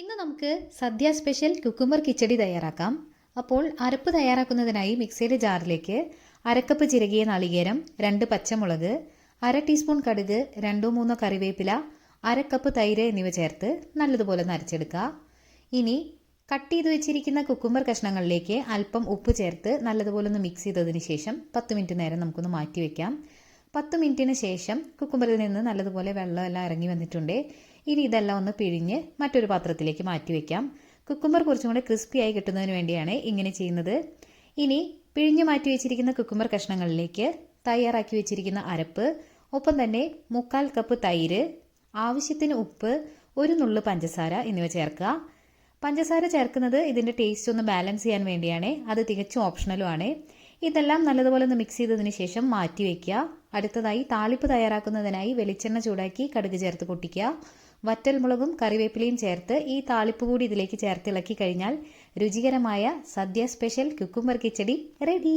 ഇന്ന് നമുക്ക് സദ്യ special cucumber കിച്ചടി തയ്യാറാക്കാം. അപ്പോൾ അരപ്പ് തയ്യാറാക്കുന്നതിനായി മിക്സിയുടെ ജാറിലേക്ക് അരക്കപ്പ് ചിരകിയ നാളികേരം രണ്ട് പച്ചമുളക് അര ടീസ്പൂൺ കടുക് രണ്ടോ മൂന്നോ കറിവേപ്പില അരക്കപ്പ് തൈര് എന്നിവ ചേർത്ത് നല്ലതുപോലെ നരച്ചെടുക്കുക. ഇനി കട്ട് ചെയ്ത് വെച്ചിരിക്കുന്ന കുക്കുംബർ കഷ്ണങ്ങളിലേക്ക് അല്പം ഉപ്പ് ചേർത്ത് നല്ലതുപോലെ ഒന്ന് മിക്സ് ചെയ്തതിന് ശേഷം പത്ത് മിനിറ്റ് നേരം നമുക്കൊന്ന് മാറ്റി വെക്കാം. പത്ത് മിനിറ്റിന് ശേഷം കുക്കുംബറിൽ നിന്ന് നല്ലതുപോലെ വെള്ളമെല്ലാം ഇറങ്ങി വന്നിട്ടുണ്ട്. ഇനി ഇതെല്ലാം ഒന്ന് പിഴിഞ്ഞ് മറ്റൊരു പാത്രത്തിലേക്ക് മാറ്റി വെക്കാം. കുക്കുമ്പർ കുറച്ചും കൂടെ ക്രിസ്പിയായി കിട്ടുന്നതിന് വേണ്ടിയാണ് ഇങ്ങനെ ചെയ്യുന്നത്. ഇനി പിഴിഞ്ഞ് മാറ്റി വെച്ചിരിക്കുന്ന കുക്കുമ്പർ കഷ്ണങ്ങളിലേക്ക് തയ്യാറാക്കി വെച്ചിരിക്കുന്ന അരപ്പ് ഒപ്പം തന്നെ മുക്കാൽ കപ്പ് തൈര് ആവശ്യത്തിന് ഉപ്പ് ഒരു നുള്ളു പഞ്ചസാര എന്നിവ ചേർക്കുക. പഞ്ചസാര ചേർക്കുന്നത് ഇതിന്റെ ടേസ്റ്റ് ഒന്ന് ബാലൻസ് ചെയ്യാൻ വേണ്ടിയാണ്. അത് തികച്ചും ഓപ്ഷണലുമാണ് ഇതെല്ലാം നല്ലതുപോലെ ഒന്ന് മിക്സ് ചെയ്തതിന് ശേഷം മാറ്റി വയ്ക്കുക അടുത്തതായി താളിപ്പ് തയ്യാറാക്കുന്നതിനായി വെളിച്ചെണ്ണ ചൂടാക്കി കടുക് ചേർത്ത് പൊട്ടിക്കുക. വറ്റൽ മുളകും കറിവേപ്പിലയും ചേർത്ത് ഈ താളിപ്പ് കൂടി ഇതിലേക്ക് ചേർത്ത് ഇളക്കി കഴിഞ്ഞാൽ രുചികരമായ sadya special cucumber kichadi ready.